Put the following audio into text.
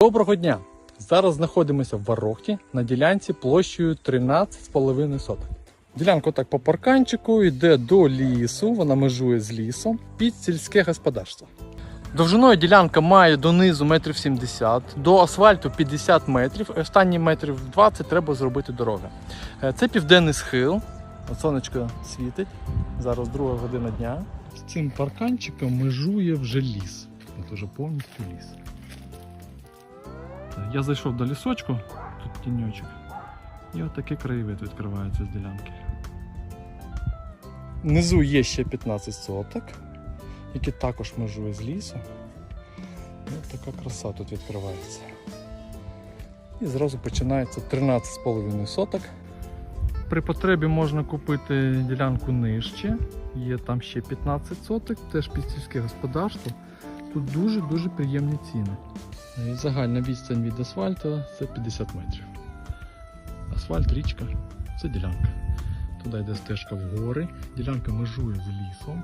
Доброго дня! Зараз знаходимося в Варохті на ділянці площею 13,5 соток. Ділянка так по парканчику йде до лісу, вона межує з лісом під сільське господарство. Довжиною ділянка має донизу метрів 70, до асфальту 50 метрів, і останні метрів 20 треба зробити дороги. Е, Це південний схил, сонечко світить, зараз друга година дня. З цим парканчиком межує вже ліс. От уже повністю ліс. Я зайшов до лісочку, тут тіньочок, і отакий краєвид відкривається з ділянки. Внизу є ще 15 соток, які також межує з лісу. От така краса тут відкривається. І зразу починається 13,5 соток. При потребі можна купити ділянку нижче, є там ще 15 соток, теж під сільське господарство. Тут дуже-дуже приємні ціни. І загальна відстань від асфальту це 50 метрів. Асфальт, річка це ділянка. Туди йде стежка в гори. Ділянка межує з лісом.